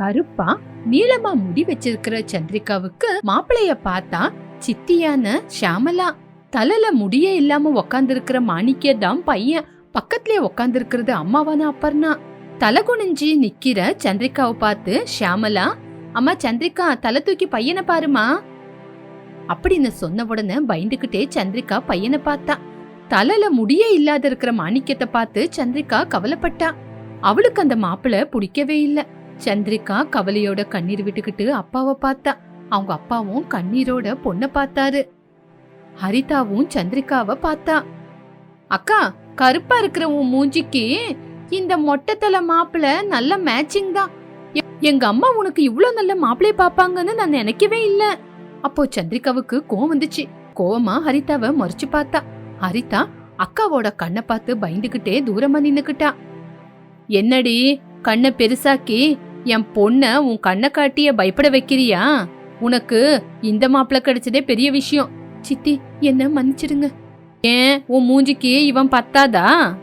கருப்பா நீளமா முடி வச்சிருக்கிற சந்திரிகாவுக்கு மாப்பிளைய பார்த்தா சித்தியான ஷியாமலா. தலையில முடியே இல்லாம உக்காந்துருக்கிற மாணிக்கிய தான் பையன். பக்கத்துலயே உக்காந்துருக்கிறது அம்மாவான அப்பர்னா தலை குனிஞ்சு நிக்கிற சந்திரிகாவை பார்த்து ஷியாமலா அம்மா சந்திரிகா தலை தூக்கி பையனை பாருமா அப்படின்னு சொன்ன உடனே பயந்துகிட்டே சந்திரிகா பையனை பார்த்தா. தலையில முடியே இல்லாத இருக்கிற மாணிக்கத்தை பார்த்து சந்திரிகா கவலைப்பட்டா. அவளுக்கு அந்த மாப்பிள்ள பிடிக்கவே இல்லை. சந்திரிகா கவலையோட கண்ணீர் விட்டுக்கிட்டு அப்பாவை பார்த்தா. அவங்க அப்பாவும் கண்ணீரோட பொண்ணை பார்த்தாரு. ஹரிதாவும் சந்திரிகாவை பார்த்தா. அக்கா கருப்பா இருக்கிற உன் மூஞ்சிக்கு இந்த மொட்டைத்தலை மாப்பிள நல்ல மேட்சிங் தான். எங்க அம்மா உனக்கு இவ்வளவு நல்ல மாப்பிளைய பாப்பாங்கன்னு நான் நினைக்கவே இல்ல. அப்போ சந்திரிகாவுக்கு கோவம் வந்துச்சு. கோவமா ஹரிதாவை மறைச்சு பார்த்தா. ஹரிதா அக்காவோட கண்ணை பார்த்து பயந்துகிட்டே தூரமா நின்னுக்கிட்டா. என்னடி கண்ணை பெருசாக்கி என் பொண்ண உன் கண்ணை காட்டிய பயப்பட வைக்கிறியா? உனக்கு இந்த மாப்பிள கிடைச்சதே பெரிய விஷயம். சித்தி என்ன மன்னிச்சிடுங்க. ஏன்? உன் மூஞ்சிக்கு இவன் பத்தாதா?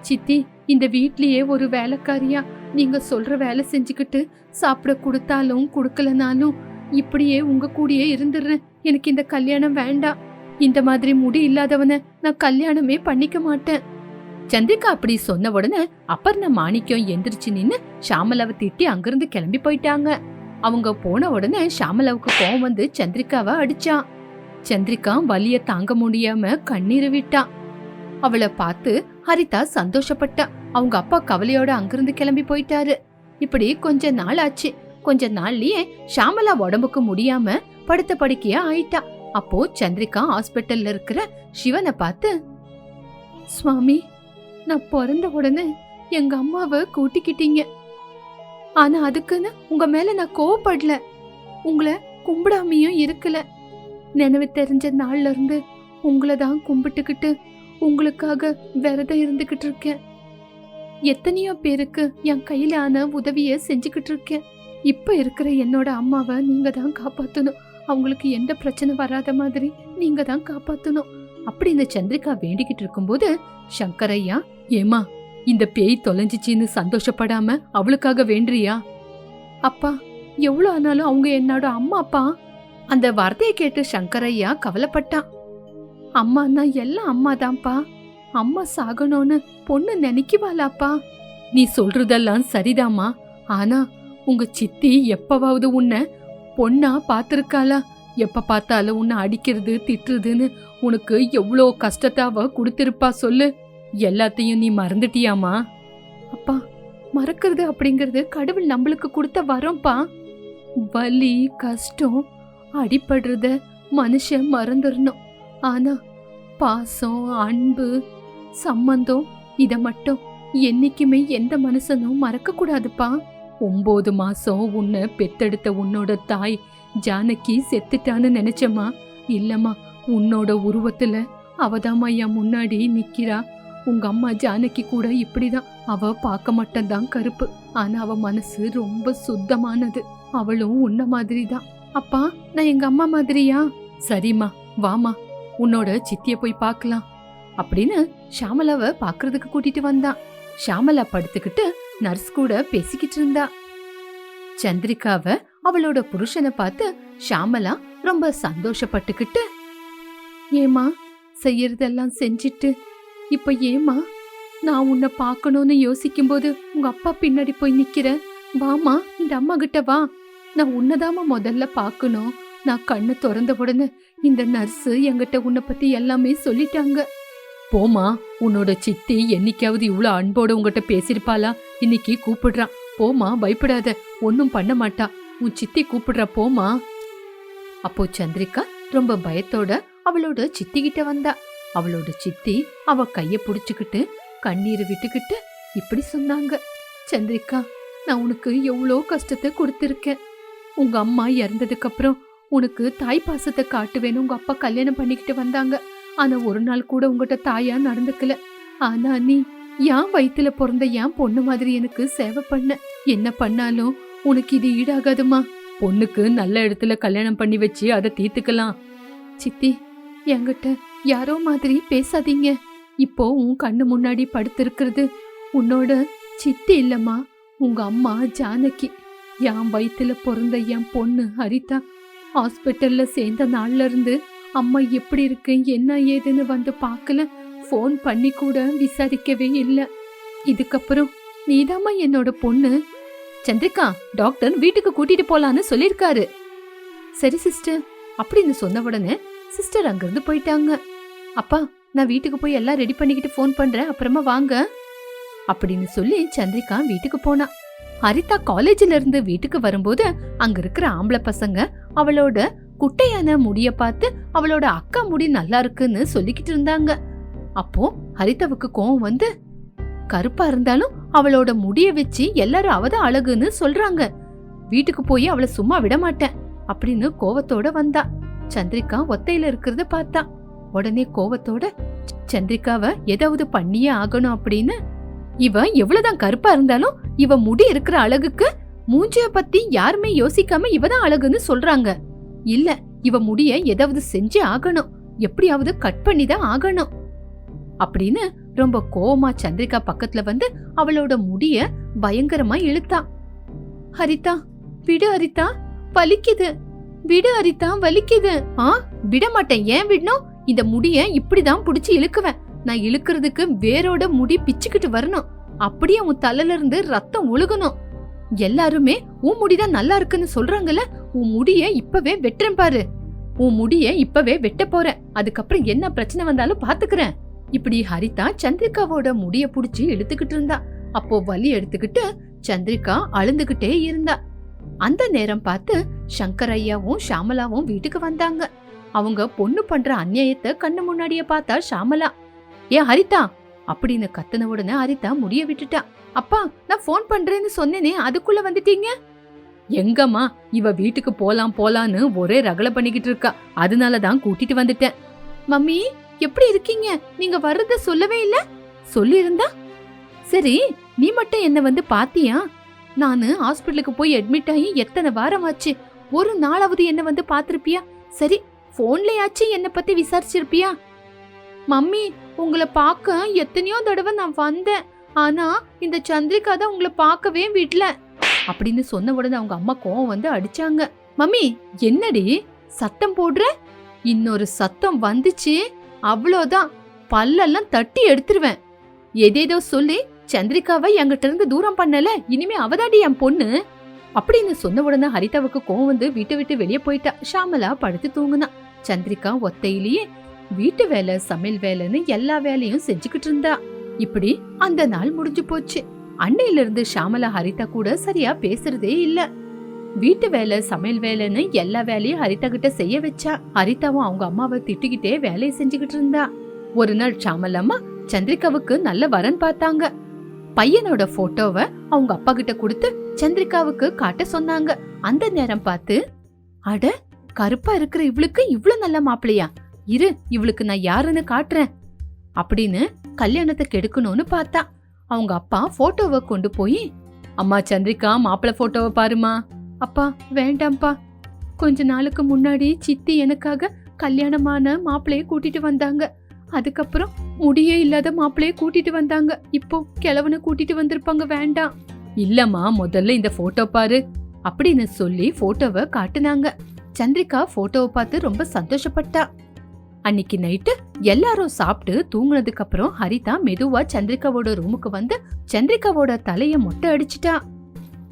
சித்தி இந்த வீட்லயே ஒரு வேலைக்காரியா? நீங்க சொல்ற வேலை செஞ்சுக்கிட்டு சாப்பிட கொடுத்தாலும் கொடுக்கலனாலும் இப்படியே உங்க கூடயே இருந்துடுறேன். எனக்கு இந்த கல்யாணம் வேண்டாம். இந்த மாதிரி முடி இல்லாதவன நான் கல்யாணமே பண்ணிக்க மாட்டேன். சந்திரிகா அப்படி சொன்ன உடனே அப்பர்ண மாணிக்கம் எந்திரிச்சு நின்னு ஷாமலாவை திட்டி அங்கிருந்து கிளம்பி போயிட்டாங்க. அவங்க போன உடனே ஷாமலாவுக்கு கோவம் வந்து சந்திரிகாவை அடிச்சான். சந்திரிகா வலிய தாங்க முடியாம கண்ணீர் விட்டா அவளை பார்த்து ஹரிதா சந்தோஷப்பட்டா. அவங்க அப்பா கவலையோட அங்கிருந்து கிளம்பி போயிட்டாரு. இப்படி கொஞ்ச நாள் ஆச்சு. கொஞ்ச நாள்லயே ஷாமலா உடம்புக்கு முடியாம படுத்த படுக்கையா ஆயிட்டா. அப்போ சந்திரிகா ஹாஸ்பிட்டல்ல இருக்கிற சிவனை பார்த்து சுவாமி நான் பிறந்த உடனே எங்க அம்மாவை கூட்டிக்கிட்டீங்க. ஆனா அதுக்குன்னு உங்க மேல நான் கோவப்படல. உங்களை கும்பிடாமையும் இருக்கல. நினைவு தெரிஞ்ச நாள்ல இருந்து உங்களை தான் கும்பிட்டுக்கிட்டு உங்களுக்காக விரதம் இருந்துகிட்டு இருக்கேன். எத்தனையோ பேருக்கு என் கையில ஆன உதவிய செஞ்சுக்கிட்டு இருக்கேன். இப்ப இருக்கிற என்னோட அம்மாவை நீங்க தான் காப்பாத்தணும். அவங்களுக்கு எந்த பிரச்சனை வராத மாதிரி நீங்க தான் காப்பாத்தணும். அப்படி இந்த சந்திரிகா வேண்டிக்கிட்டு இருக்கும்போது சங்கரையா ஏமா இந்த பேய் தொலைஞ்சிச்சின்னு சந்தோஷப்படாம அவளுக்காக வேண்டுறியா? அப்பா எவ்வளோ ஆனாலும் அவங்க என்னோட அம்மா அப்பா. அந்த வார்த்தையை கேட்டு சங்கரையா கவலைப்பட்டான் அம்மான்னா எல்லாம் அம்மா தான்ப்பா அம்மா சாகணும்னு பொண்ணு நினைக்குவாளாப்பா. நீ சொல்றதெல்லாம் சரிதாம்மா. ஆனா உங்க சித்தி எப்பவாவது உன்னை பொண்ணா பாத்திருக்காளா எப்ப பார்த்தாலும் உன்னை அடிக்கிறது திட்டுறதுன்னு உனக்கு எவ்வளோ கஷ்டத்தை அவ கொடுத்திருப்பா சொல்லு. எல்லாத்தையும் நீ மறந்துட்டியாமா அப்பா மறக்கிறது அப்படிங்கிறது கடவுள் நம்மளுக்கு கொடுத்த வரோம்ப்பா வலி கஷ்டம் அடிபடுறத மனுஷன் மறந்துடணும் ஆனா பாசம் அன்பு சம்பந்தம் இத மட்டும் என்னைக்குமே எந்த மனுஷனும் மறக்க கூடாதுப்பா ஒன்பது மாசம் உன்னை பெத்தெடுத்த உன்னோட தாய் ஜானகி செத்துட்டான்னு நினைச்சம்மா. இல்லம்மா உன்னோட உருவத்துல அவதாம்மா என் முன்னாடி நிக்கிறா. உங்க அம்மா ஜானகி கூட இப்படிதான். அவ பார்க்க மட்டும்தான் கருப்பு. ஆனா அவ மனசு ரொம்ப சுத்தமானது. அவளும் உன்ன மாதிரி தான் அப்பா நான் எங்க அம்மா மாதிரியா? சரிம்மா வாமா உன்னோட சித்திய போய் பார்க்கலாம். அப்படின்னு ஷாமலாவை பாக்குறதுக்கு கூட்டிட்டு வந்தான் ஷாமலா படுத்துக்கிட்டு நர்ஸ் கூட பேசிக்கிட்டு இருந்தா. சந்திரிகாவை அவளோட புருஷனை பார்த்து ஷாமலா ரொம்ப சந்தோஷப்பட்டுக்கிட்டு ஏமா செய்யறதெல்லாம் செஞ்சிட்டு இப்ப ஏமா நான் உன்னை பார்க்கணும்னு யோசிக்கும்போது உங்க அப்பா பின்னாடி போய் நிக்கிற. வாமா இந்த அம்மா கிட்ட வா. நான் உன்னதாமா முதல்ல பார்க்கணும். நான் கண்ணு திறந்த உடனே இந்த நர்ஸ் என்கிட்ட உன்னை பத்தி எல்லாமே சொல்லிட்டாங்க. போமா உன்னோட சித்தி என்னைக்காவது இவ்வளோ அன்போட உங்ககிட்ட பேசியிருப்பாளா? இன்னைக்கு கூப்பிடுறான் போமா பயப்படாத. ஒன்றும் பண்ண மாட்டா. உன் சித்தி கூப்பிடுற போமா அப்போ சந்திரிகா ரொம்ப பயத்தோட அவளோட சித்தி கிட்ட வந்தா. அவளோட சித்தி அவ கைய புடிச்சுக்கிட்டு கண்ணீர் விட்டுக்கிட்டு இப்படி சொன்னாங்க. சந்திரிகா நான் உனக்கு எவ்வளோ கஷ்டத்தை கொடுத்துருக்கேன். உங்க அம்மா இறந்ததுக்கு அப்புறம் உனக்கு தாய் பாசத்தை காட்டுவேன்னு உங்க அப்பா கல்யாணம் பண்ணிக்கிட்டு வந்தாங்க. ஆனா ஒரு நாள் கூட உங்ககிட்ட தாயா நடந்துக்கல. ஆனா நீ என் வயிற்றுல பிறந்த என் பொண்ணு மாதிரி எனக்கு சேவை பண்ண. என்ன பண்ணாலும் உனக்கு இது ஈடாகாதுமா? பொண்ணுக்கு நல்ல இடத்துல கல்யாணம் பண்ணி வச்சு அதை தீர்த்துக்கலாம். சித்தி என்கிட்ட யாரோ மாதிரி பேசாதீங்க. இப்போ உன் கண்ணு முன்னாடி படுத்திருக்கிறது உன்னோட சித்தி இல்லம்மா உங்க அம்மா ஜானகி. என் வயிற்றுல பிறந்த என் பொண்ணு ஹரிதா ஹாஸ்பிட்டல்ல சேர்ந்த நாள்ல இருந்து அம்மா எப்படி இருக்கு என்ன ஏதுன்னு வந்து பார்க்கல. ஃபோன் பண்ணி கூட விசாரிக்கவே இல்லை. இதுக்கப்புறம் நீதாம்மா என்னோட பொண்ணு? சந்திரிகா டாக்டர் வீட்டுக்கு கூட்டிட்டு போலான்னு சொல்லிருக்காரு சரி சிஸ்டர். அப்படின்னு சொன்ன உடனே சிஸ்டர் அங்கிருந்து போயிட்டாங்க. அப்பா நான் வீட்டுக்கு போய் எல்லாம் ரெடி பண்ணிக்கிட்டு ஃபோன் பண்றேன் அப்புறமா வாங்க. அப்படின்னு சொல்லி சந்திரிகா வீட்டுக்கு போனா. ஹரிதா காலேஜ்ல இருந்து வீட்டுக்கு வரும்போது அங்க இருக்கிற ஆம்பளை பசங்க அவளோட குட்டையான முடிய பார்த்து அவளோட அக்கா முடி நல்லா இருக்குன்னு சொல்லிக்கிட்டு இருந்தாங்க. அப்போ ஹரிதாவுக்கு கோவம் வந்து கருப்பா இருந்தாலும் அவளோட முடிய வச்சு எல்லாரும் அவதான் அழகுன்னு சொல்றாங்க. வீட்டுக்கு போய் அவளை சும்மா விட மாட்டேன் அப்படின்னு கோவத்தோட வந்தா. சந்திரிகா ஒத்தையில இருக்கிறத பார்த்தா. உடனே கோவத்தோட சந்திரிகாவ ஏதாவது பண்ணியே ஆகணும் அப்படின்னு. இவ எவ்வளவுதான் கருப்பா இருந்தாலும் இவ முடி இருக்கிற அழகுக்கு மூஞ்சிய பத்தி யாருமே யோசிக்காம இவதான் அழகுன்னு சொல்றாங்க. இல்ல இவ முடிய ஏதாவது செஞ்சே ஆகணும். எப்படியாவது கட் பண்ணி தான் ஆகணும். அப்படின்னு ரொம்ப கோவமா சந்திரிகா பக்கத்துல வந்து அவளோட முடிய பயங்கரமா இழுத்தா. ஹரிதா விடு ஹரிதா வலிக்குது. விடு ஹரிதா வலிக்குது. ஆ விட மாட்டேன். ஏன் விடணும்? இந்த முடிய இப்படிதான் புடிச்சு இழுக்குவேன். நான் இழுக்கிறதுக்கு வேரோட முடி பிச்சுக்கிட்டு வரணும். அப்படியே உன் தலையில இருந்து ரத்தம் ஒழுகணும். எல்லாருமே உன் முடிதான் நல்லா இருக்குன்னு சொல்றாங்கல்ல? உன் முடிய இப்பவே வெட்டுறேன் பாரு. உன் முடிய இப்பவே வெட்ட போறேன். அதுக்கப்புறம் என்ன பிரச்சனை வந்தாலும் பாத்துக்கிறேன். இப்படி ஹரிதா சந்திரிகாவோட முடிய புடிச்சு இழுத்துக்கிட்டு இருந்தா. அப்போ வலி எடுத்துக்கிட்டு சந்திரிகா அழுந்துகிட்டே இருந்தா. அந்த நேரம் பார்த்து சங்கர் ஐயாவும் ஷாமலாவும் வீட்டுக்கு வந்தாங்க. அவங்க பொண்ணு பண்ற அநியாயத்தை கண்ணு முன்னாடியே பார்த்தா ஷாமலா. ஏன் ஹரிதா! அப்படின்னு கத்துன உடனே ஹரிதா முடிய விட்டுட்டா. அப்பா நான் ஃபோன் பண்றேன்னு சொன்னேனே அதுக்குள்ள வந்துட்டீங்க? எங்கம்மா இவ வீட்டுக்கு போலாம் போலான்னு ஒரே ரகல பண்ணிக்கிட்டு இருக்கா. அதனால தான் கூட்டிட்டு வந்துட்டேன். மம்மி எப்படி இருக்கீங்க? நீங்க வர்றத சொல்லவே இல்ல? சொல்லியிருந்தா? சரி நீ மட்டும் என்ன வந்து பாத்தியா? நானு ஹாஸ்பிட்டலுக்கு போய் அட்மிட் ஆகி எத்தனை வாரம் ஆச்சு ஒரு நாளாவது என்ன வந்து பாத்திருப்பியா? சரி போன்லயாச்சும் என்ன பத்தி விசாரிச்சிருப்பியா? மம்மி உங்களை பார்க்க எத்தனையோ தடவை நான் வந்தேன். ஆனா இந்த சந்திரிகா தான் உங்களை பார்க்கவே விடல. அப்படின்னு சொன்ன உடனே அவங்க அம்மா கோவம் வந்து அடிச்சாங்க. மம்மி என்னடி? சத்தம் போடுற? இன்னொரு சத்தம் வந்துச்சு. அவ்வளோதான். பல்லெல்லாம் தட்டி எடுத்துருவேன். எதேதோ சொல்லி சந்திரிகாவை என்கிட்ட இருந்து தூரம் பண்ணல இனிமே அவதாடி என் பொண்ணு. அப்படின்னு சொன்ன உடனே ஹரிதாவுக்கு கோவம் வந்து வீட்டை விட்டு வெளியே போயிட்டா. ஷாமலா படுத்து தூங்குனா. சந்திரிகா ஒத்தையிலேயே வீட்டு வேலை சமையல் வேலைன்னு எல்லா வேலையும் செஞ்சுக்கிட்டு இருந்தா. இப்படி அந்த நாள் முடிஞ்சு போச்சு. அன்னையில இருந்து ஷாமலா ஹரிதா கூட சரியா பேசுறதே இல்லை. வீட்டு வேலை சமையல் வேலைன்னு எல்லா வேலையும் ஹரிதா கிட்ட செய்ய வச்சா ஹரிதாவும் அவங்க அம்மாவை திட்டிக்கிட்டே வேலையை செஞ்சுக்கிட்டு இருந்தா. ஒரு நாள் ஷாமலம்மா சந்திரிகாவுக்கு நல்ல வரன் பார்த்தாங்க. பையனோட போட்டோவை அவங்க அப்பா கிட்ட கொடுத்து சந்திரிகாவுக்கு காட்ட சொன்னாங்க. அந்த நேரம் பார்த்து அட கருப்பா இருக்கிற இவளுக்கு இவ்வளவு நல்ல மாப்பிளையா இரு இவளுக்கு நான் யாருன்னு காட்டுறேன். அப்படின்னு கல்யாணத்தை கெடுக்கணும்னு பார்த்தா அவங்க அப்பா போட்டோவை கொண்டு போய் அம்மா சந்திரிகா மாப்பிள்ளை போட்டோவை பாருமா அப்பா வேண்டாம்ப்பா. கொஞ்ச நாளுக்கு முன்னாடி சித்தி எனக்காக கல்யாணமான மாப்பிளைய கூட்டிட்டு வந்தாங்க. அதுக்கப்புறம் முடியே இல்லாத மாப்பிளைய கூட்டிட்டு வந்தாங்க. இப்போ கிழவனை கூட்டிட்டு வந்திருப்பாங்க வேண்டாம். இல்லம்மா முதல்ல இந்த போட்டோ பாரு. அப்படின்னு சொல்லி போட்டோவை காட்டுனாங்க. சந்திரிகா போட்டோவை பார்த்து ரொம்ப சந்தோஷப்பட்டா. அன்னைக்கு நைட்டு எல்லாரும் சாப்பிட்டு தூங்குனதுக்கு அப்புறம் ஹரிதா மெதுவா சந்திரிகாவோட ரூமுக்கு வந்து சந்திரிகாவோட தலைய மொட்டை அடிச்சிட்டா.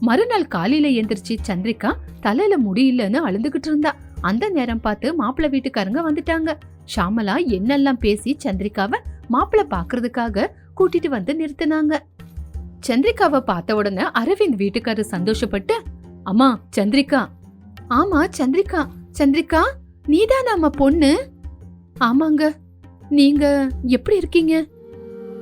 மறுநாள் காலையில எந்திரிச்சு சந்திரிகா தலையில முடியலன்னு அழுதுகிட்டு இருந்தா. அந்த நேரம் பார்த்து மாப்பிள்ளை வீட்டுக்காரங்க வந்துட்டாங்க. ஷாமலா என்னெல்லாம் பேசி சந்திரிகாவை மாப்பிள்ளை பாக்குறதுக்காக கூட்டிட்டு வந்து நிறுத்தினாங்க. சந்திரிகாவை பார்த்த உடனே அரவிந்த் வீட்டுக்காரர் சந்தோஷப்பட்டு அம்மா சந்திரிகா. ஆமா சந்திரிகா. சந்திரிகா நீதான் நம்ம பொண்ணு? ஆமாங்க. நீங்க எப்படி இருக்கீங்க?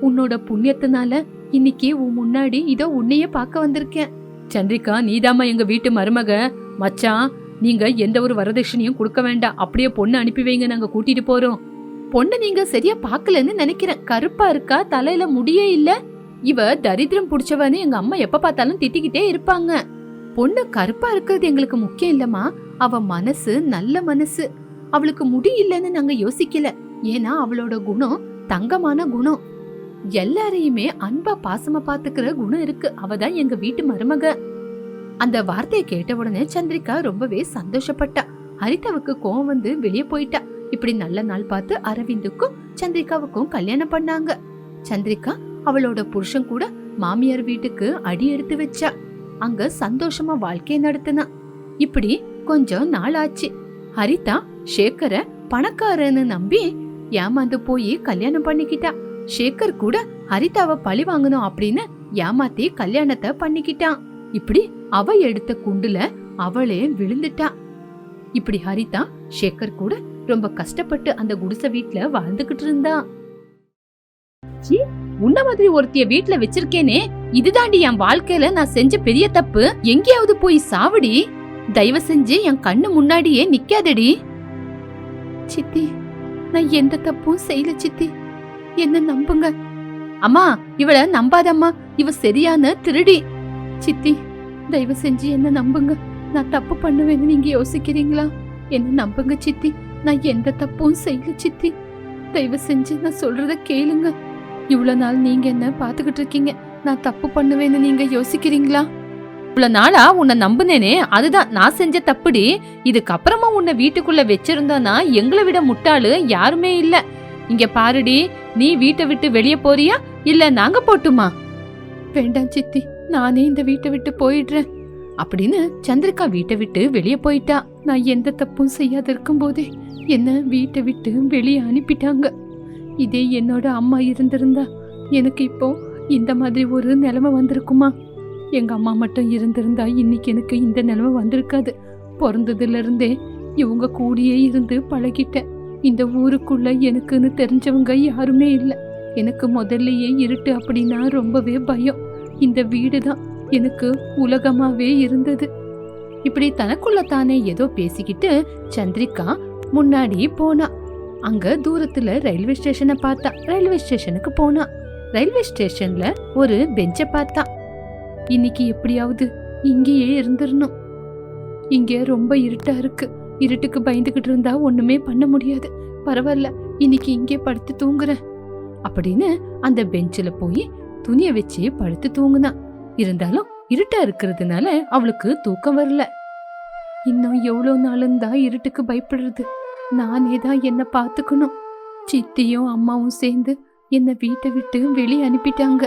உன்னோட புண்ணியத்தினால இன்னைக்கு உன் முன்னாடி இதோ உன்னையே பார்க்க வந்திருக்கேன். சந்திரிகா நீதாம்மா எங்க வீட்டு மருமக. மச்சான் நீங்க எந்த ஒரு வரதட்சணையும் கொடுக்க வேண்டாம். அப்படியே பொண்ணு அனுப்பி வைங்க நாங்க கூட்டிட்டு போறோம். பொண்ணு நீங்க சரியா பாக்கலன்னு நினைக்கிறேன். கருப்பா இருக்கா? தலையில முடியே இல்ல. இவ தரித்திரம் புடிச்சவன்னு எங்க அம்மா எப்ப பார்த்தாலும் திட்டிக்கிட்டே இருப்பாங்க. பொண்ணு கருப்பா இருக்கிறது எங்களுக்கு முக்கியம் இல்லம்மா. அவ மனசு நல்ல மனசு. அவளுக்கு முடி இல்லைன்னு நாங்க யோசிக்கல. ஏன்னா அவளோட குணம் தங்கமான குணம். எல்லாரையுமே அன்பா பாசமா பாத்துக்கிற குணம் இருக்கு. அவதான் எங்க வீட்டு மருமக. அந்த வார்த்தையை கேட்ட உடனே சந்திரிகா ரொம்பவே சந்தோஷப்பட்டா. ஹரிதாவுக்கு கோவம் வந்து வெளியே போயிட்டா. இப்படி நல்ல நாள் பார்த்து அரவிந்துக்கும் சந்திரிகாவுக்கும் கல்யாணம் பண்ணாங்க. சந்திரிகா அவளோட புருஷன் கூட மாமியார் வீட்டுக்கு அடி எடுத்து வச்சா. அங்க சந்தோஷமா வாழ்க்கையை நடத்தினா. இப்படி கொஞ்சம் நாள் ஆச்சு. ஹரிதா சேகர பணக்காரன்னு நம்பி ஏமாந்து போய் கல்யாணம் பண்ணிக்கிட்டா. சேகர் கூட ஹரிதாவை பழி வாங்கணும் அப்படின்னு ஏமாத்தி கல்யாணத்தை பண்ணிக்கிட்டான். இப்படி அவ எடுத்த குண்டுல அவளே விழுந்துட்டா. இப்படி ஹரிதா சேகர் கூட ரொம்ப கஷ்டப்பட்டு அந்த குடிசை வீட்ல வாழ்ந்துகிட்டு இருந்தா. உன்ன மாதிரி ஒருத்திய வீட்ல வச்சிருக்கேனே இதுதாண்டி என் வாழ்க்கையில நான் செஞ்ச பெரிய தப்பு. எங்கேயாவது போய் சாவடி. தயவு செஞ்சு என் கண்ணு முன்னாடியே நிக்காதடி. சித்தி நான் எந்த தப்பும் செய்யல சித்தி. என்ன நம்புங்க? அம்மா இவள நம்பாதம்மா. இவ சரியான திருடி. சித்தி தயவு செஞ்சு என்ன நம்புங்க. நான் தப்பு பண்ணுவேன்னு நீங்க யோசிக்கிறீங்களா? என்ன நம்புங்க சித்தி. நான் எந்த தப்பும் செய்யல சித்தி. தயவு செஞ்சு நான் சொல்றத கேளுங்க. இவ்வளோ நாள் நீங்க என்ன பாத்துக்கிட்டு இருக்கீங்க? நான் தப்பு பண்ணுவேன்னு நீங்க யோசிக்கிறீங்களா? இவ்வளோ நாளா உன்னை நம்புனேனே அதுதான். நான் செஞ்ச தப்புடி. இதுக்கப்புறமா உன்னை வீட்டுக்குள்ள வச்சிருந்தானா எங்களை விட முட்டாளு யாருமே இல்லை. இங்க பாருடி நீ வீட்டை விட்டு வெளியே போறியா? இல்ல நாங்க போட்டுமா? வேண்டாம் சித்தி நானே இந்த வீட்டை விட்டு போயிடுறேன். அப்படின்னு சந்திரிகா வீட்டை விட்டு வெளியே போயிட்டா. நான் எந்த தப்பும் செய்யாத இருக்கும்போதே என்ன வீட்டை விட்டு வெளியே அனுப்பிட்டாங்க. இதே என்னோட அம்மா இருந்திருந்தா எனக்கு இப்போ இந்த மாதிரி ஒரு நிலைமை வந்திருக்குமா? எங்க அம்மா மட்டும் இருந்திருந்தா இன்னைக்கு எனக்கு இந்த நிலைமை வந்திருக்காது. பிறந்ததுல இருந்தே இவங்க கூடியே இருந்து பழகிட்டேன். இந்த ஊருக்குள்ள எனக்குன்னு தெரிஞ்சவங்க யாருமே இல்லை. எனக்கு முதல்லையே இருட்டு அப்படின்னா ரொம்பவே பயம். இந்த வீடு தான் எனக்கு உலகமாவே இருந்தது. இப்படி தனக்குள்ள தானே ஏதோ பேசிக்கிட்டு சந்திரிகா முன்னாடி போனா. அங்க தூரத்துல ரயில்வே ஸ்டேஷனை பார்த்தா ரயில்வே ஸ்டேஷனுக்கு போனா. ரயில்வே ஸ்டேஷன்ல ஒரு பெஞ்சை பார்த்தா. இன்னைக்கு எப்படியாவது இங்கேயே இருந்துடணும் இங்க ரொம்ப இருட்டா இருக்கு. இருட்டுக்கு பயந்துகிட்டு இருந்தா ஒண்ணுமே பண்ண முடியாது. பரவாயில்ல இன்னைக்கு இங்கே படுத்து தூங்குறேன். அப்படின்னு அந்த பெஞ்சில் போய் துணிய வச்சு படுத்து தூங்குனான். இருந்தாலும் இருட்டா இருக்கிறதுனால அவளுக்கு தூக்கம் வரல. இன்னும் எவ்வளோ நாளும் தான் இருட்டுக்கு பயப்படுறது. நானே தான் என்னை பார்த்துக்கணும். சித்தியும் அம்மாவும் சேர்ந்து என்னை வீட்டை விட்டு வெளியே அனுப்பிட்டாங்க.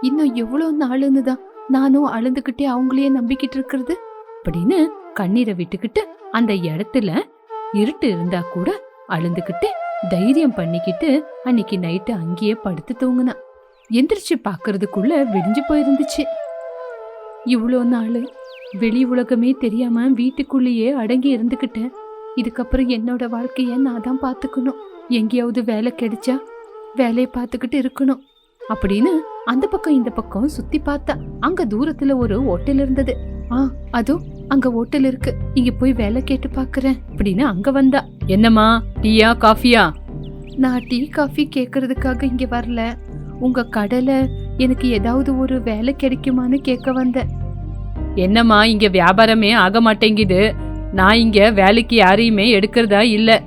இன்னும் எவ்வளோ நாளுன்னு தான் நானும் அழுந்துகிட்டே அவங்களையே நம்பிக்கிட்டு இருக்கிறது. அப்படின்னு கண்ணீரை விட்டுக்கிட்டு அந்த இடத்துல இருட்டு இருந்தா கூட அழுந்துகிட்டு தைரியம் பண்ணிக்கிட்டு அன்னைக்கு நைட்டு அங்கேயே படுத்து தூங்குனா எந்திரிச்சு பார்க்கறதுக்குள்ள விடிஞ்சு போயிருந்துச்சு. இவ்வளோ நாள் வெளி உலகமே தெரியாம வீட்டுக்குள்ளேயே அடங்கி இருந்துக்கிட்டேன் இதுக்கப்புறம் என்னோட வாழ்க்கைய நான் தான் பார்த்துக்கணும் எங்கேயாவது வேலை கிடைச்சா வேலையை பார்த்துக்கிட்டு இருக்கணும் அப்படின்னு அந்த பக்கம் இந்த பக்கம் சுத்தி பார்த்தா அங்க தூரத்துல ஒரு ஹோட்டல் இருந்தது. ஆ அதோ அங்க ஹோட்டல் இருக்கு. இங்க போய் வேலை கேட்டு பாக்குறேன். அப்படின்னு அங்க வந்தா. என்னம்மா டீயா காஃபியா? நான் டீ காஃபி கேட்கறதுக்காக இங்க வரல. உங்க கடையில எனக்கு ஏதாவது ஒரு வேலை கிடைக்குமான்னு கேட்க வந்தேன். என்னம்மா இங்க வியாபாரமே ஆக மாட்டேங்குது. நான் இங்க வேலைக்கு யாரையுமே எடுக்கிறதா இல்ல.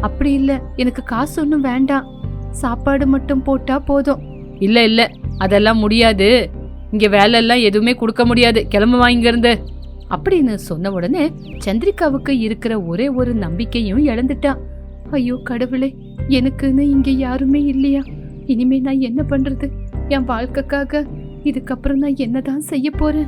அப்படி இல்ல. எனக்கு காசு ஒன்றும் வேண்டாம். சாப்பாடு மட்டும் போட்டா போதும். இல்ல இல்ல. அதெல்லாம் முடியாது. இங்க வேலையெல்லாம் எதுவுமே கொடுக்க முடியாது. கிளம்ப இங்க அப்படின்னு சொன்ன உடனே சந்திரிகாவுக்கு இருக்கிற ஒரே ஒரு நம்பிக்கையும் இழந்துட்டான் ஐயோ கடவுளே எனக்குன்னு இங்க யாருமே இல்லையா? இனிமே நான் என்ன பண்றது? என் வாழ்க்கைக்காக இதுக்கப்புறம் நான் என்னதான் செய்ய போறேன்?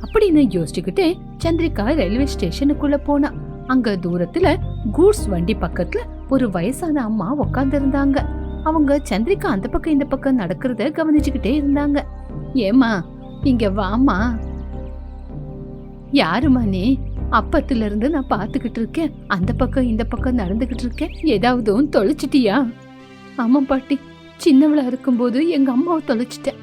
அப்படின்னு யோசிச்சுக்கிட்டே சந்திரிகா ரயில்வே ஸ்டேஷனுக்குள்ள போனா. அங்க தூரத்துல கூட்ஸ் வண்டி பக்கத்துல ஒரு வயசான அம்மா உக்காந்து இருந்தாங்க அவங்க சந்திரிகா அந்த பக்கம் இந்த பக்கம் நடக்கிறத கவனிச்சுக்கிட்டே இருந்தாங்க. ஏமா இங்க வாமா யாருமா நீ? அப்பத்துல இருந்து நான் பாத்துக்கிட்டு இருக்கேன். அந்த பக்கம் இந்த பக்கம் நடந்துகிட்டு இருக்கேன். ஏதாவது தொலைச்சிட்டியா? ஆமா பாட்டி. சின்னவளா இருக்கும்போது எங்க அம்மாவை தொலைச்சிட்டேன்.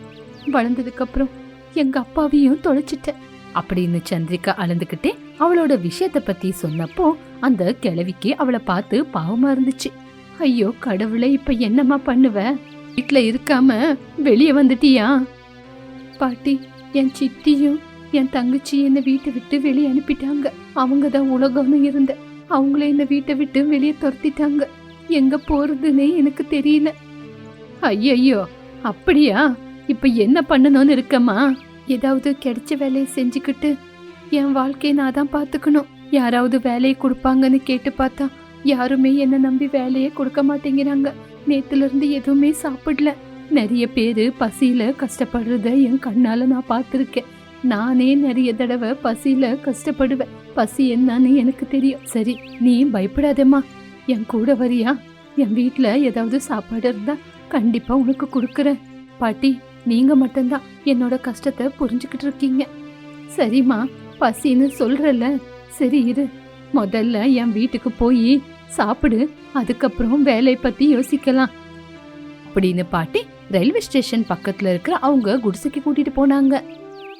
வளர்ந்ததுக்கு அப்புறம் எங்க அப்பாவையும் தொலைச்சிட்டேன். அப்படின்னு சந்திரிகா அளந்துக்கிட்டே அவளோட விஷயத்த பத்தி சொன்னப்போ அந்த கிழவிக்கு அவளை பார்த்து பாவமா இருந்துச்சு. ஐயோ கடவுளை இப்ப என்னம்மா பண்ணுவ? வீட்டுல இருக்காம வெளியே வந்துட்டியா? பாட்டி என் சித்தியும் என் தங்கச்சி என்னை வீட்டை விட்டு வெளியே அனுப்பிட்டாங்க. அவங்க தான் உலகம்னு இருந்த. அவங்கள என்னை வீட்டை விட்டு வெளியே துரத்திட்டாங்க. எங்க போறதுன்னே எனக்கு தெரியல. ஐயையோ அப்படியா? இப்ப என்ன பண்ணணும்னு இருக்கம்மா? ஏதாவது கிடைச்ச வேலையை செஞ்சுக்கிட்டு என் வாழ்க்கையை நான் தான் பார்த்துக்கணும். யாராவது வேலையை கொடுப்பாங்கன்னு கேட்டு பார்த்தா யாருமே என்னை நம்பி வேலையே கொடுக்க மாட்டேங்கிறாங்க. நேத்துல இருந்து எதுவுமே சாப்பிடல. நிறைய பேர் பசியில் கஷ்டப்படுறத என் கண்ணால் நான் பார்த்துருக்கேன். நானே நிறைய தடவை பசியில் கஷ்டப்படுவேன். பசி என்னன்னு எனக்கு தெரியும். சரி நீ பயப்படாதேம்மா. என் கூட வரியா? என் வீட்டில் ஏதாவது சாப்பாடு இருந்தால் கண்டிப்பாக உனக்கு கொடுக்குறேன். பாட்டி நீங்கள் மட்டும்தான் என்னோட கஷ்டத்தை புரிஞ்சுக்கிட்டு இருக்கீங்க. சரிம்மா பசின்னு சொல்கிறல்ல சரி இரு. முதல்ல என் வீட்டுக்கு போய் சாப்பிடு. அதுக்கப்புறம் வேலையை பற்றி யோசிக்கலாம். அப்படின்னு பாட்டி ரயில்வே ஸ்டேஷன் பக்கத்துல இருக்கிற அவங்க குடிசைக்கு கூட்டிட்டு போனாங்க.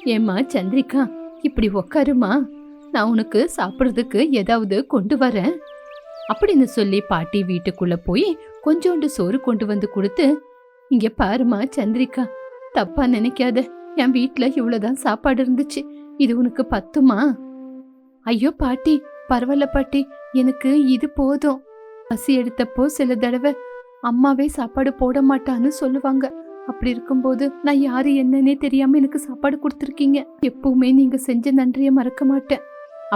ஏம்மா சந்திரிகா இப்படி உக்காருமா? நான் உனக்கு சாப்பிட்றதுக்கு ஏதாவது கொண்டு வரேன். அப்படின்னு சொல்லி பாட்டி வீட்டுக்குள்ள போய் கொஞ்சோண்டு சோறு கொண்டு வந்து கொடுத்து இங்க பாருமா சந்திரிகா தப்பா நினைக்காத. என் வீட்ல இவ்வளவுதான் சாப்பாடு இருந்துச்சு. இது உனக்கு பத்துமா? ஐயோ பாட்டி பரவாயில்ல பாட்டி. எனக்கு இது போதும். பசி எடுத்தப்போ சில தடவை அம்மாவே சாப்பாடு போட மாட்டான்னு சொல்லுவாங்க. அப்படி இருக்கும்போது நான் யாரு என்னன்னே தெரியாம எனக்கு சாப்பாடு கொடுத்துருக்கீங்க. எப்பவுமே நீங்க செஞ்ச நன்றிய மறக்க மாட்டேன்.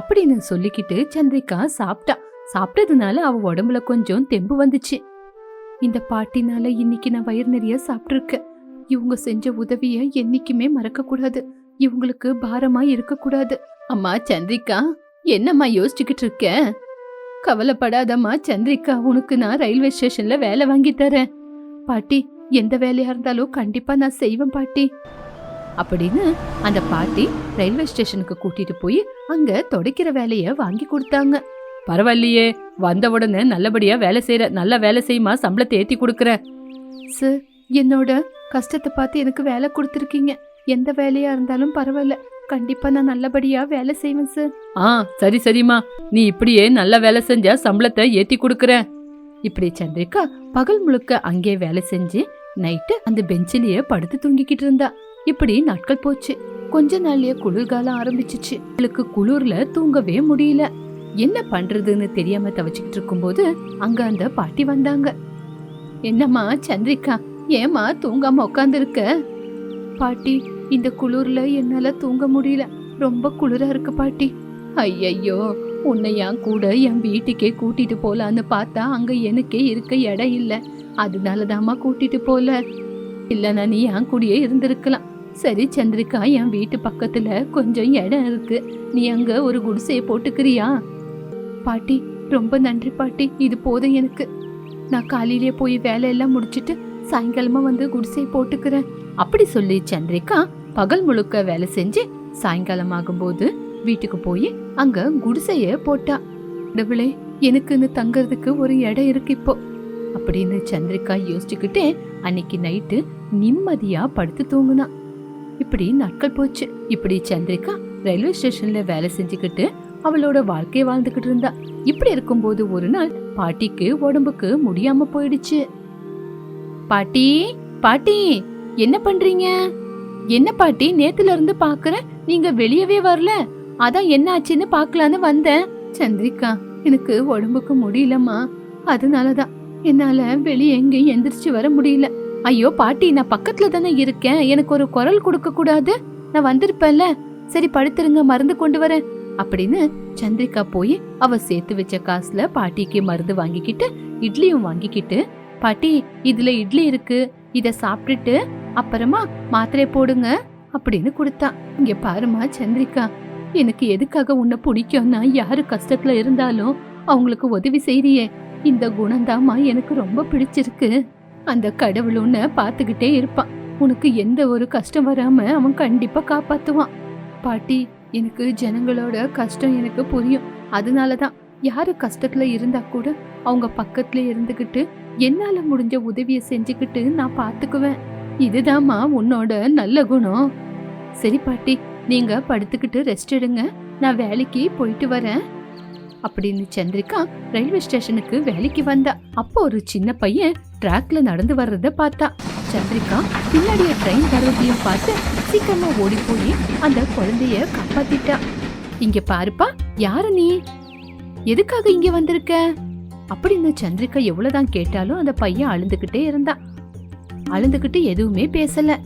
அப்படின்னு சொல்லிக்கிட்டு சந்திரிகா சாப்பிட்டா. சாப்பிட்டதுனால அவ உடம்புல கொஞ்சம் தெம்பு வந்துச்சு. இந்த பாட்டினால இன்னைக்கு நான் வயிறு நிறைய சாப்பிட்டுருக்கேன். இவங்க செஞ்ச உதவிய என்னைக்குமே மறக்க கூடாது இவங்களுக்கு பாரமா இருக்க கூடாது அம்மா சந்திரிகா என்னம்மா யோசிச்சுக்கிட்டு இருக்க கவலைப்படாதம்மா சந்திரிகா உனக்கு நான் ரயில்வே ஸ்டேஷன்ல வேலை வாங்கி தரேன். பாட்டி எந்த வேலையா இருந்தாலும் கண்டிப்பா நான் செய்வேன் பாட்டி. அப்படின்னு அந்த பாட்டி ரயில்வே ஸ்டேஷனுக்கு கூட்டிட்டு போய் அங்க துடைக்கிற வேலைய வாங்கி கொடுத்தாங்க. பரவாயில்லையே வந்த உடனே நல்லபடியா வேலை செய்யற நல்ல வேலை செய்யுமா சம்பளத்தை ஏத்தி கொடுக்கற? சார் என்னோட கஷ்டத்தை பார்த்து எனக்கு வேலை கொடுத்துருக்கீங்க. எந்த வேலையா இருந்தாலும் பரவாயில்ல. கண்டிப்பா நான் நல்லபடியா வேலை செய்வேன் சார் ஆ சரி சரிம்மா. நீ இப்படியே நல்ல வேலை செஞ்சா சம்பளத்தை ஏத்தி கொடுக்குறேன். இப்படி சந்திரிகா பகல் முழுக்க அங்கே வேலை செஞ்சு நைட்டு அந்த பெஞ்சிலேயே படுத்து தூங்கிக்கிட்டு இருந்தா. இப்படி நாட்கள் போச்சு. கொஞ்ச நாள்லயே குளிர்காலம் ஆரம்பிச்சிச்சு. அவளுக்கு குளிர்ல தூங்கவே முடியல. என்ன பண்றதுன்னு தெரியாம தவிச்சுக்கிட்டு இருக்கும்போது அங்க அந்த பாட்டி வந்தாங்க. என்னம்மா சந்திரிகா ஏம்மா தூங்காம உட்காந்துருக்க பாட்டி இந்த குளிர்ல என்னால தூங்க முடியல. ரொம்ப குளிரா இருக்கு பாட்டி. ஐயையோ உன்னை என் கூட என் வீட்டுக்கே கூட்டிட்டு போலான்னு பார்த்தா அங்க எனக்கே இருக்க இடம் இல்லை. அதனாலதாம்மா கூட்டிட்டு போல. இல்லைன்னா நீ என் கூடயே இருந்திருக்கலாம். சரி சந்திரிகா என் வீட்டு பக்கத்துல கொஞ்சம் இடம் இருக்கு. நீ அங்க ஒரு குடிசையை போட்டுக்கிறியா? பாட்டி ரொம்ப நன்றி பாட்டி. இது போதும் எனக்கு. நான் காலையிலே போய் வேலையெல்லாம் முடிச்சிட்டு சாயங்காலமா வந்து குடிசையை போட்டுக்கிறேன். அப்படி சொல்லி சந்திரிகா பகல் முழுக்க வேலை செஞ்சு சாயங்காலம் ஆகும்போது வீட்டுக்கு போய் அங்க குடிசைய போட்டா. கடவுளே எனக்குன்னு தங்கறதுக்கு ஒரு இடம் இருக்கு இப்போ அப்படின்னு சந்திரிகா யோசிச்சுக்கிட்டே அன்னைக்கு நைட்டு நிம்மதியா படுத்து தூங்குனா. இப்படி நாட்கள் போச்சு. இப்படி சந்திரிகா ரயில்வே ஸ்டேஷன்ல வேலை செஞ்சுக்கிட்டு அவளோட வாழ்க்கையை வாழ்ந்துகிட்டு இருந்தா. இப்படி இருக்கும்போது ஒரு நாள் பாட்டிக்கு உடம்புக்கு முடியாம போயிடுச்சு. பாட்டி பாட்டி என்ன பண்றீங்க? என்ன பாட்டி நேத்துல இருந்து பாக்குறேன். நீங்க வெளியவே வரல. அதான் என்ன ஆச்சுன்னு பார்க்கலான்னு வந்தேன். சந்திரிகா எனக்கு உடம்புக்கு முடியலம்மா. அதனாலதான் என்னால வெளியே எங்கேயும் எந்திரிச்சு வர முடியல. ஐயோ பாட்டி நான் பக்கத்துல தானே இருக்கேன். எனக்கு ஒரு குரல் கொடுக்க கூடாது. நான் வந்திருப்பேன்ல. சரி படுத்துருங்க மருந்து கொண்டு வரேன். அப்படின்னு சந்திரிகா போய் அவ சேர்த்து வச்ச காசுல பாட்டிக்கு மருந்து வாங்கிக்கிட்டு இட்லியும் வாங்கிக்கிட்டு பாட்டி இதுல இட்லி இருக்கு. இத சாப்பிட்டுட்டு அப்புறமா மாத்திரை போடுங்க அப்படின்னு கொடுத்தா. இங்க பாருமா சந்திரிகா எனக்கு எதுக்காக உன்னை பிடிக்கும்னா யாரு கஷ்டத்துல இருந்தாலும் அவங்களுக்கு உதவி செய்றியே. இந்த குணந்தாமா எனக்கு ரொம்ப பிடிச்சிருக்கு. அந்த கடவுள் உன்னை பார்த்துக்கிட்டே இருப்பான். உனக்கு எந்த ஒரு கஷ்டம் வராம அவன் கண்டிப்பா காப்பாத்துவான். பாட்டி எனக்கு ஜனங்களோட கஷ்டம் எனக்கு புரியும். அதனாலதான் யாரு கஷ்டத்துல இருந்தா கூட அவங்க பக்கத்துல இருந்துகிட்டு என்னால முடிஞ்ச உதவியை செஞ்சுக்கிட்டு நான் பாத்துக்குவேன் இதுதாம்மா உன்னோட நல்ல குணம். சரி பாட்டி நீங்க படுத்துக்கிட்டு ரெஸ்ட் எடுங்க. நான் வேலைக்கு போயிட்டு வரேன். அப்படின்னு சந்திரிகா ரயில்வே ஸ்டேஷனுக்கு வேலைக்கு வந்தா. அப்போ ஒரு சின்ன பையன் ட்ராக்ல நடந்து வர்றத பார்த்தா. சந்திரிகா பின்னாடியே ட்ரெயின் வர்றதையும் பார்த்து சீக்கிரமா ஓடி போய் அந்த குழந்தைய காப்பாத்திட்டா. இங்க பாருப்பா யாரு நீ? எதுக்காக இங்க வந்திருக்க? அப்படின்னு சந்திரிகா எவ்வளவுதான் கேட்டாலும் அந்த பையன் அழுந்துகிட்டே இருந்தான். அழுந்துகிட்டு எதுவுமே பேசல.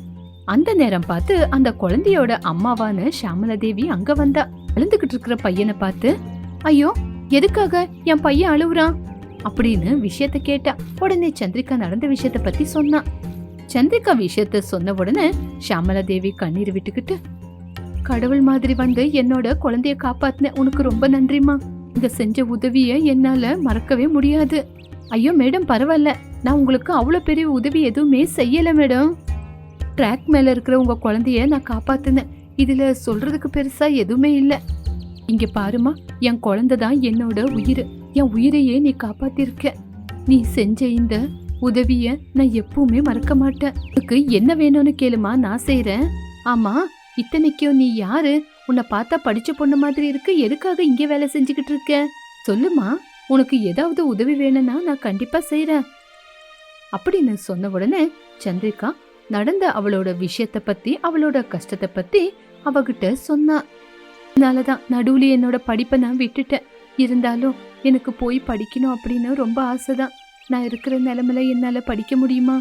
அந்த நேரம் பார்த்து அந்த குழந்தையோட அம்மாவான ஷாமலா தேவி அங்க வந்தா. அழுந்துகிட்டு இருக்கிற பையனை பார்த்து ஐயோ எதுக்காக என் பையன் அழுவுறான்? அப்படின்னு விஷயத்த கேட்டா. உடனே சந்திரிகா நடந்த விஷயத்த பத்தி சொன்னான் சந்திரிகா விஷயத்த சொன்ன உடனே ஷாமலா தேவி கண்ணீர் விட்டுக்கிட்டு கடவுள் மாதிரி வந்து என்னோட குழந்தைய காப்பாத்தின உனக்கு ரொம்ப நன்றிமா இங்க செஞ்ச உதவிய என்னால மறக்கவே முடியாது. ஐயோ மேடம் பரவாயில்ல. நான் உங்களுக்கு அவ்வளோ பெரிய உதவி எதுவுமே செய்யலை மேடம். ட்ராக் மேலே இருக்கிற உங்கள் குழந்தைய நான் காப்பாற்றினேன் இதில் சொல்கிறதுக்கு பெருசாக எதுவுமே இல்லை. இங்கே பாருமா என் குழந்த தான் என்னோட உயிர். என் உயிரையே நீ காப்பாத்திருக்க. நீ செஞ்ச இந்த உதவிய நான் எப்பவுமே மறக்க மாட்டேன். உனக்கு என்ன வேணும்னு கேளுமா நான் செய்கிறேன். ஆமாம் இத்தனைக்கும் நீ யாரு? உன்னை பார்த்தா படிச்ச பொண்ணு மாதிரி இருக்கு எதுக்காக இங்கே வேலை செஞ்சுக்கிட்டு இருக்க? சொல்லுமா உனக்கு ஏதாவது உதவி வேணும்னா நான் கண்டிப்பாக செய்கிறேன். அப்படின்னு சொன்ன உடனே சந்திரிகா நடந்த அவளோட விஷயத்த பத்தி அவளோட கஷ்டத்தை பத்தி அவகிட்ட சொன்னா. அதனாலதான் நடுவுல என்னோட படிப்பை நான் விட்டுட்டேன். இருந்தாலும் எனக்கு போய் படிக்கணும் அப்படின்னு ரொம்ப ஆசைதான். நான் இருக்கிற நிலைமையில என்னால படிக்க முடியுமா?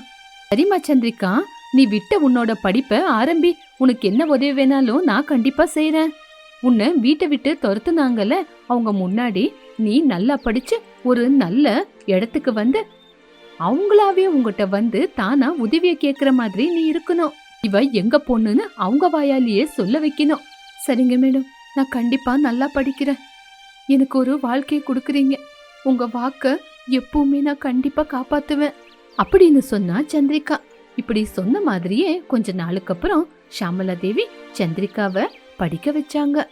சரிம்மா சந்திரிகா நீ விட்ட உன்னோட படிப்பை ஆரம்பி உனக்கு என்ன உதவி வேணாலும் நான் கண்டிப்பா செய்யறேன் உன்னை வீட்டை விட்டு துரத்துனாங்கல்ல அவங்க முன்னாடி நீ நல்லா படிச்சு ஒரு நல்ல இடத்துக்கு வந்து அவங்களாவே உங்ககிட்ட வந்து தானா உதவிய கேக்குற மாதிரி நீ இருக்கணும். இவ எங்க பொண்ணுன்னு அவங்க வாயாலேயே சொல்ல வைக்கணும். சரிங்க மேடம். நான் கண்டிப்பா நல்லா படிக்கிறேன். எனக்கு ஒரு வாழ்க்கையை கொடுக்குறீங்க. உங்க வாக்க எப்பவுமே நான் கண்டிப்பா காப்பாத்துவேன். அப்படின்னு சொன்னா சந்திரிகா. இப்படி சொன்ன மாதிரியே கொஞ்ச நாளுக்கு அப்புறம் ஷாமலா தேவி சந்திரிகாவை படிக்க வச்சாங்க.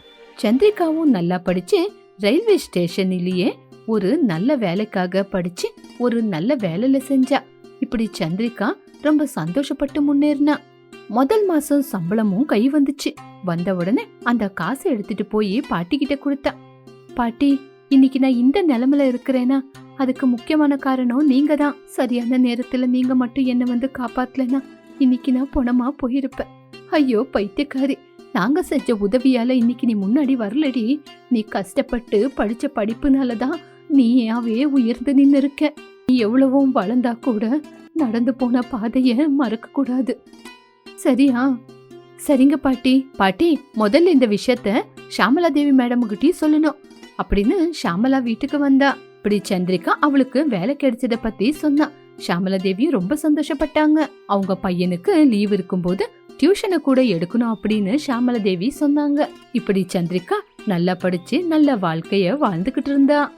சந்திரிகாவும் நல்லா படிச்சு ரயில்வே ஸ்டேஷனிலேயே ஒரு நல்ல வேலைக்காக படிச்சு ஒரு நல்ல வேலையில செஞ்சா. இப்படி சந்திரிகா ரொம்ப சந்தோஷப்பட்டு முன்னேறினா. முதல் மாசம் சம்பளமும் கை வந்துச்சு. வந்த உடனே அந்த காசை எடுத்துட்டு போய் பாட்டி கிட்ட கொடுத்தா. பாட்டி இன்னைக்கு நான் இந்த நிலைமையில இருக்கிறேனா? அதுக்கு முக்கியமான காரணம் நீங்க தான். சரியான நேரத்துல நீங்க மட்டும் என்ன வந்து காப்பாத்தலனா இன்னைக்கு நான் பொணமா போயிருப்பேன். ஐயோ பைத்தியக்காரி. நாங்க செஞ்ச உதவியால இன்னைக்கு நீ முன்னாடி வரலடி. நீ கஷ்டப்பட்டு படிச்ச படிப்புனால தான் நீயாவே உயர்ந்து நின்று இருக்க நீ எவ்வளவும் வளர்ந்தா கூட நடந்து போன பாதைய மறக்க கூடாது. சரியா? சரிங்க பாட்டி. பாட்டி முதல்ல இந்த விஷயத்த ஷாமலா தேவி மேடம்கிட்டயும் சொல்லணும். அப்படின்னு ஷாமலா வீட்டுக்கு வந்தா. இப்படி சந்திரிகா அவளுக்கு வேலை கிடைச்சத பத்தி சொன்னா. ஷாமலா தேவியும் ரொம்ப சந்தோஷப்பட்டாங்க. அவங்க பையனுக்கு லீவ் இருக்கும்போது டியூஷனை கூட எடுக்கணும் அப்படின்னு ஷாமலா தேவி சொன்னாங்க. இப்படி சந்திரிகா நல்லா படிச்சு நல்ல வாழ்க்கைய வாழ்ந்துகிட்டு இருந்தா.